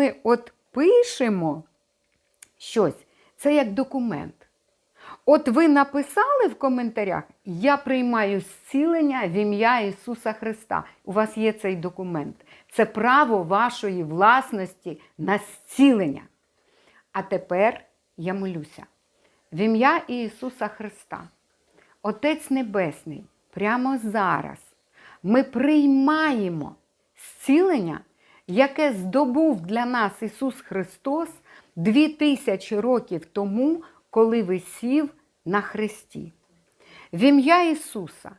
ми от пишемо щось, це як документ. От ви написали в коментарях, я приймаю зцілення в ім'я Ісуса Христа. У вас є цей документ. Це право вашої власності на зцілення. А тепер я молюся в ім'я Ісуса Христа. Отець Небесний, прямо зараз ми приймаємо зцілення, яке здобув для нас Ісус Христос дві тисячі років тому, коли висів на хресті. В ім'я Ісуса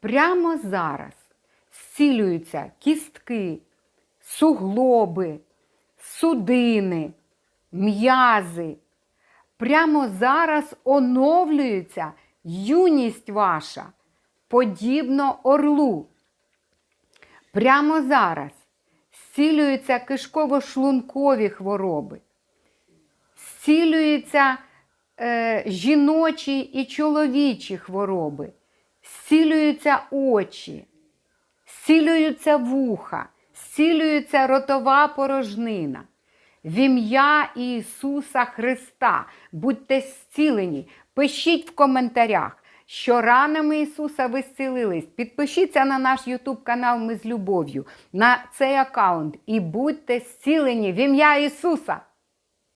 прямо зараз зцілюються кістки, суглоби, судини, м'язи. Прямо зараз оновлюється юність ваша, подібно орлу. Прямо зараз зцілюються кишково-шлункові хвороби, зцілюються е, жіночі і чоловічі хвороби, зцілюються очі, зцілюються вуха, зцілюється ротова порожнина. В ім'я Ісуса Христа будьте зцілені. Пишіть в коментарях, що ранами Ісуса ви зцілились. Підпишіться на наш YouTube канал Ми з любов'ю, на цей аккаунт і будьте зцілені в ім'я Ісуса.